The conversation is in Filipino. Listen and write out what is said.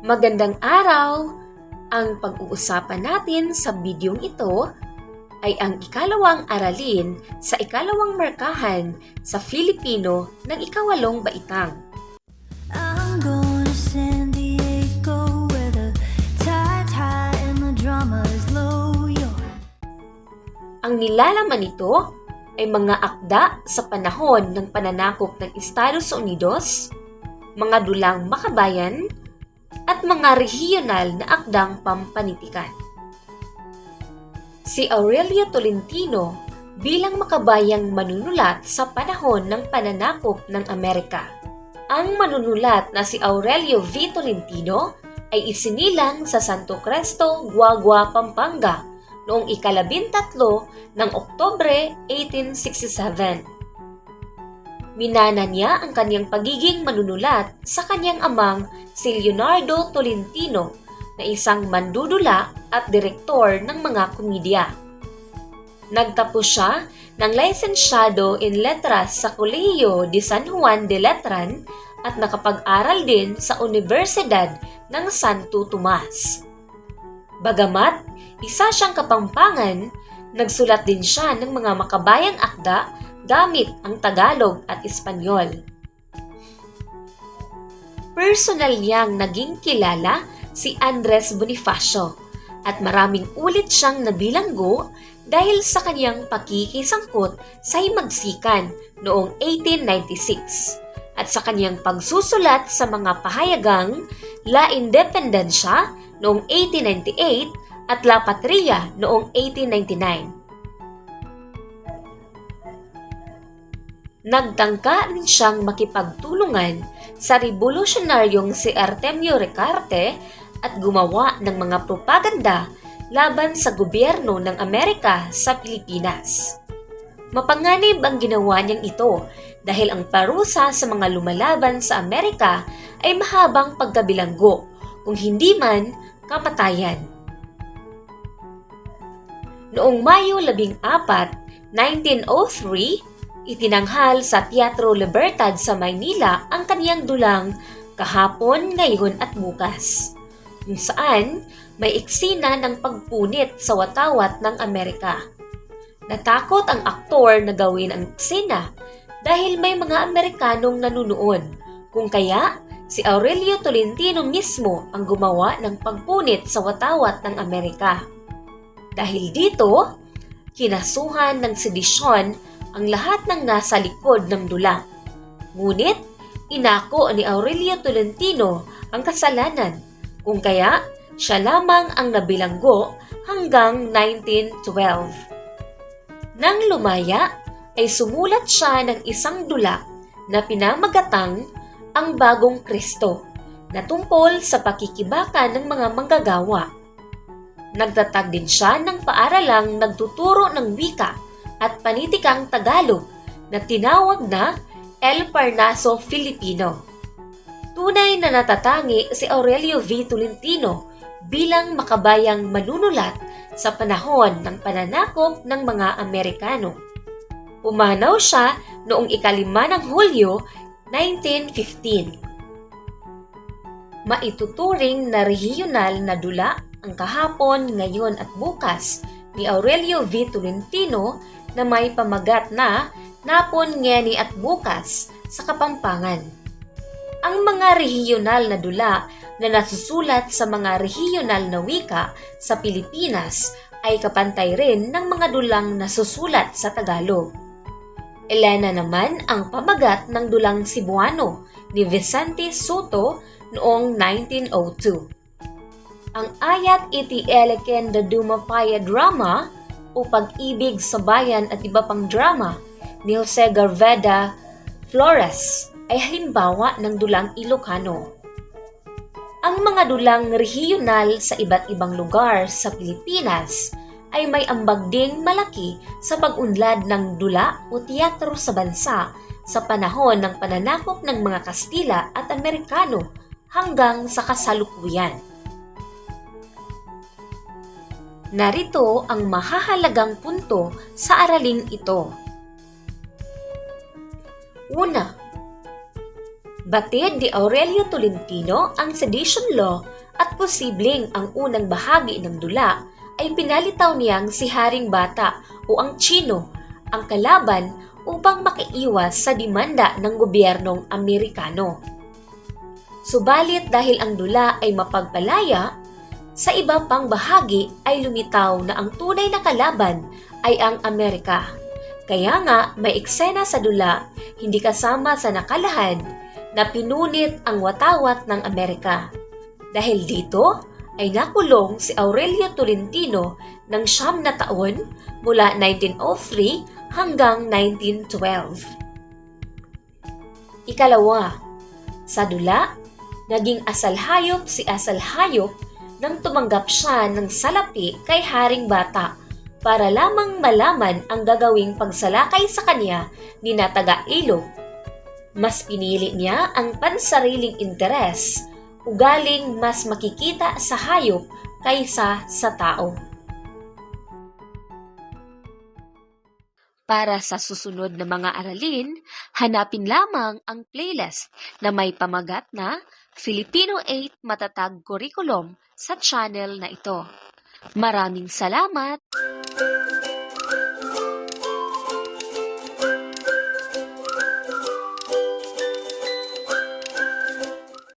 Magandang araw! Ang pag-uusapan natin sa bidyong ito ay ang ikalawang aralin sa ikalawang markahan sa Filipino ng ikawalong baitang. I'm going to San Diego where the tide's high and the drama is low. Yo. Ang nilalaman nito ay mga akda sa panahon ng pananakop ng Estados Unidos, mga dulang makabayan, at mga regional na akdang pampanitikan. Si Aurelio Tolentino bilang makabayang manunulat sa panahon ng pananakop ng Amerika. Ang manunulat na si Aurelio V. Tolentino ay isinilang sa Santo Cristo, Guagua, Pampanga noong ikalabintatlo ng Oktobre 1867. Minana niya ang kanyang pagiging manunulat sa kanyang amang si Leonardo Tolentino na isang mandudula at direktor ng mga komedya. Nagtapos siya ng lisensyado in letras sa Colegio de San Juan de Letran at nakapag-aral din sa Universidad ng Santo Tomas. Bagamat isa siyang kapampangan, nagsulat din siya ng mga makabayang akda gamit ang Tagalog at Espanyol. Personal niyang naging kilala si Andres Bonifacio at maraming ulit siyang nabilanggo dahil sa kanyang pakikisangkot sa himagsikan noong 1896 at sa kanyang pagsusulat sa mga pahayagang La Independencia noong 1898 at La Patria noong 1899. Nagtangka rin siyang makipagtulungan sa revolusyonaryong si Artemio Recarte at gumawa ng mga propaganda laban sa gobyerno ng Amerika sa Pilipinas. Mapanganib ang ginawa niyang ito dahil ang parusa sa mga lumalaban sa Amerika ay mahabang pagkabilanggo, kung hindi man kamatayan. Noong Mayo 14, 1903, Itinanghal sa Teatro Libertad sa Maynila ang kaniyang dulang kahapon, ngayon at bukas, kung saan may eksena ng pagpunit sa watawat ng Amerika. Natakot ang aktor na gawin ang eksena dahil may mga Amerikanong nanunood, kung kaya si Aurelio Tolentino mismo ang gumawa ng pagpunit sa watawat ng Amerika. Dahil dito, kinasuhan ng sedisyon ang lahat ng nasa likod ng dula. Ngunit, inako ni Aurelio Tolentino ang kasalanan, kung kaya siya lamang ang nabilanggo hanggang 1912. Nang lumaya, ay sumulat siya ng isang dula na pinamagatang ang bagong Kristo na tungkol sa pakikibaka ng mga manggagawa. Nagtatag din siya ng paaralang nagtuturo ng wika at panitikang Tagalog na tinawag na El Parnaso Filipino. Tunay na natatangi si Aurelio V. Tolentino bilang makabayang manunulat sa panahon ng pananakop ng mga Amerikano. Pumanaw siya noong ikalima ng Hulyo 1915. Maituturing na regional na dula ang kahapon, ngayon at bukas ni Aurelio V. Tolentino na may pamagat na Napon, Ngeni at Bukas sa Kapampangan. Ang mga regional na dula na nasusulat sa mga regional na wika sa Pilipinas ay kapantay rin ng mga dulang nasusulat sa Tagalog. Elena naman ang pamagat ng dulang Cebuano ni Vicente Soto noong 1902. Ang ayat iti eleken da dumapaya drama o Pag-ibig sa Bayan at iba pang drama ni Jose Garveda Flores ay halimbawa ng dulang Ilocano. Ang mga dulang regional sa iba't ibang lugar sa Pilipinas ay may ambag ding malaki sa pag-unlad ng dula o teatro sa bansa sa panahon ng pananakop ng mga Kastila at Amerikano hanggang sa kasalukuyan. Narito ang mahahalagang punto sa araling ito. Una, Batid ni Aurelio Tolentino ang sedition law at posibleng ang unang bahagi ng dula ay pinalitaw niyang si Haring Bata o ang Chino ang kalaban upang makiiwas sa demanda ng gobyernong Amerikano. Subalit dahil ang dula ay mapagpalaya, sa iba pang bahagi ay lumitaw na ang tunay na kalaban ay ang Amerika. Kaya nga may eksena sa dula hindi kasama sa nakalahad na pinunit ang watawat ng Amerika. Dahil dito ay nakulong si Aurelio Tolentino ng siyam na taon mula 1903 hanggang 1912. Ikalawa, sa dula, naging asalhayop si asalhayop nang tumanggap siya ng salapi kay Haring Bata para lamang malaman ang gagawing pagsalakay sa kanya ni Nataga Ilog. Mas pinili niya ang pansariling interes, ugaling mas makikita sa hayop kaysa sa tao. Para sa susunod na mga aralin, hanapin lamang ang playlist na may pamagat na Filipino 8 Matatag Curriculum sa channel na ito. Maraming salamat!